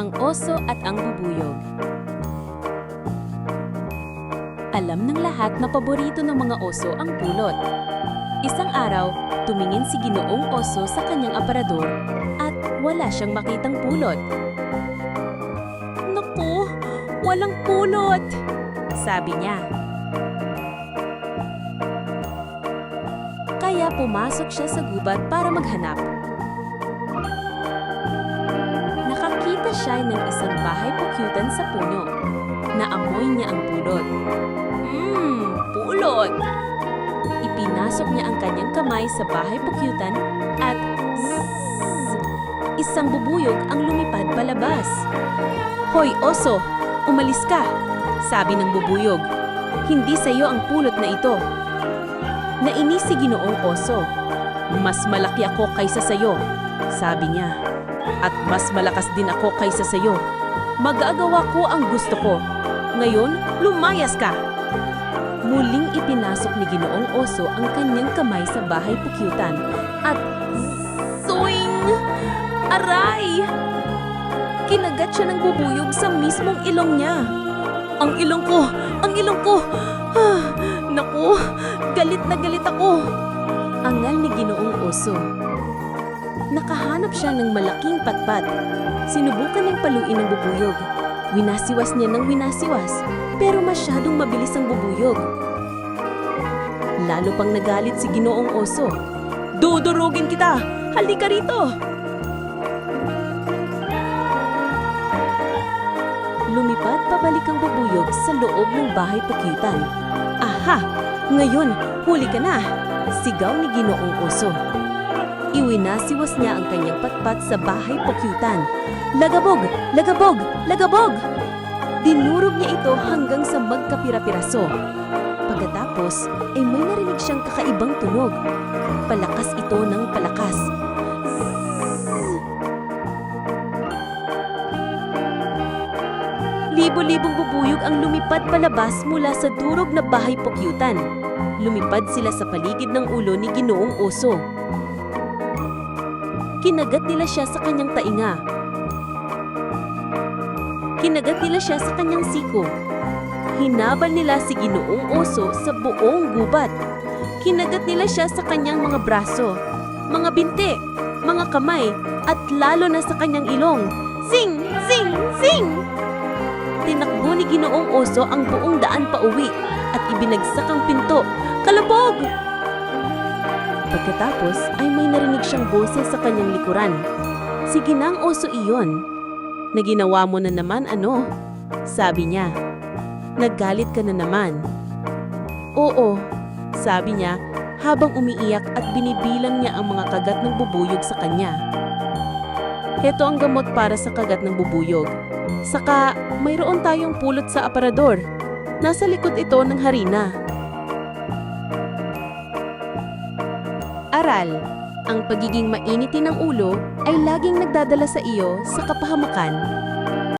Ang oso at ang bubuyog. Alam ng lahat na paborito ng mga oso ang pulot. Isang araw, tumingin si Ginoong Oso sa kanyang aparador at wala siyang makitang pulot. Naku, walang pulot! Sabi niya. Kaya pumasok siya sa gubat para maghanap. Siya ng isang bahay pukyutan sa puno. Naamoy niya ang pulot. Mmm, pulot! Ipinasok niya ang kanyang kamay sa bahay pukyutan at zzzz, isang bubuyog ang lumipad palabas. Hoy, oso! Umalis ka! Sabi ng bubuyog. Hindi sa iyo ang pulot na ito. Nainis si Ginoong Oso. Mas malaki ako kaysa sa iyo, sabi niya. At mas malakas din ako kaysa sa iyo. Mag-aagawa ko ang gusto ko. Ngayon, lumayas ka! Muling ipinasok ni Ginoong Oso ang kanyang kamay sa bahay pukyutan at Swing! Aray! Kinagat siya ng bubuyog sa mismong ilong niya. Ang ilong ko! Ang ilong ko! Ah, naku! Galit na galit ako! Angal ni Ginoong Oso. Nakahanap siya ng malaking patpat. Sinubukan niyang paluin ng bubuyog. Winasiwas niya ng winasiwas, pero masyadong mabilis ang bubuyog. Lalo pang nagalit si Ginoong Oso. Dudurugin kita! Halika rito! Lumipad pabalik ang bubuyog sa loob ng bahay pukyutan. Aha! Ngayon, huli ka na! Sigaw ni Ginoong Oso. Iwinasiwas niya ang kanyang patpat sa bahay pukyutan. Lagabog! Lagabog! Lagabog! Dinurog niya ito hanggang sa magkapira-piraso. Pagkatapos ay may narinig siyang kakaibang tunog. Palakas ito ng palakas. Libo-libong bubuyog ang lumipad palabas mula sa durog na bahay pukyutan. Lumipad sila sa paligid ng ulo ni Ginoong Oso. Kinagat nila siya sa kanyang tainga. Kinagat nila siya sa kanyang siko. Hinabal nila si Ginoong Oso sa buong gubat. Kinagat nila siya sa kanyang mga braso, mga binti, mga kamay, at lalo na sa kanyang ilong. Sing! Sing! Sing! Tinakbo ni Ginoong Oso ang buong daan pa uwi at ibinagsak ang pinto. Kalabog! Pagkatapos ay may narinig siyang boses sa kanyang likuran. Si Ginang Oso iyon. Na ginawa mo na naman ano? Sabi niya. Naggalit ka na naman. Oo, sabi niya habang umiiyak at binibilang niya ang mga kagat ng bubuyog sa kanya. Heto ang gamot para sa kagat ng bubuyog. Saka, mayroon tayong pulot sa aparador. Nasa likod ito ng harina. Aral, ang pagiging mainitin ng ulo ay laging nagdadala sa iyo sa kapahamakan